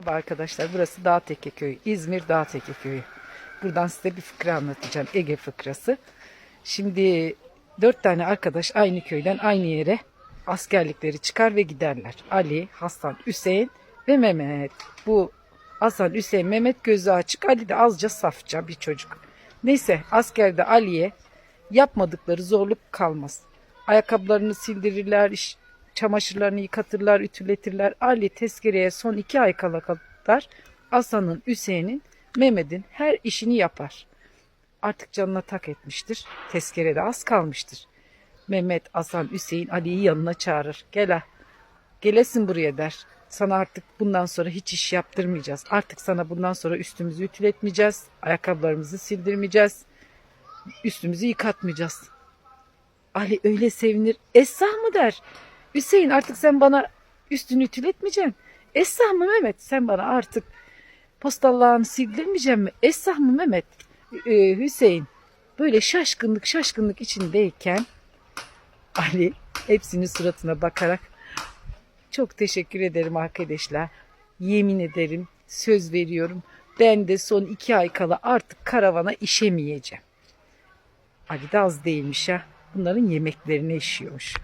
Merhaba arkadaşlar burası Dağteke Köyü. İzmir Dağteke Köyü. Buradan size bir fıkra anlatacağım. Ege fıkrası. Şimdi dört tane arkadaş aynı köyden aynı yere askerlikleri çıkar ve giderler. Ali, Hasan, Hüseyin ve Mehmet. Bu Hasan, Hüseyin, Mehmet gözü açık. Ali de azca safça bir çocuk. Neyse askerde Ali'ye yapmadıkları zorluk kalmaz. Ayakkabılarını sildirirler, çamaşırlarını yıkatırlar, ütületirler. Ali tezkereye son iki ay kala kadar Hasan'ın, Hüseyin'in, Mehmet'in her işini yapar. Artık canına tak etmiştir. Tezkerede az kalmıştır. Mehmet, Hasan, Hüseyin Ali'yi yanına çağırır. Gel ha, gelesin buraya der. Sana artık bundan sonra hiç iş yaptırmayacağız. Artık sana bundan sonra üstümüzü ütületmeyeceğiz. Ayakkabılarımızı sildirmeyeceğiz. Üstümüzü yıkatmayacağız. Ali öyle sevinir. Esra mı der. Hüseyin artık sen bana üstünü ütületmeyeceksin. Esra mı Mehmet sen bana artık postallağını sildirmeyeceksin mi? Esra mı Mehmet? Ee, Hüseyin böyle şaşkınlık şaşkınlık içindeyken Ali hepsinin suratına bakarak çok teşekkür ederim arkadaşlar. Yemin ederim söz veriyorum. Ben de son iki ay kala artık karavana işemeyeceğim. Ali de az değilmiş ha. Bunların yemeklerini işiyormuş.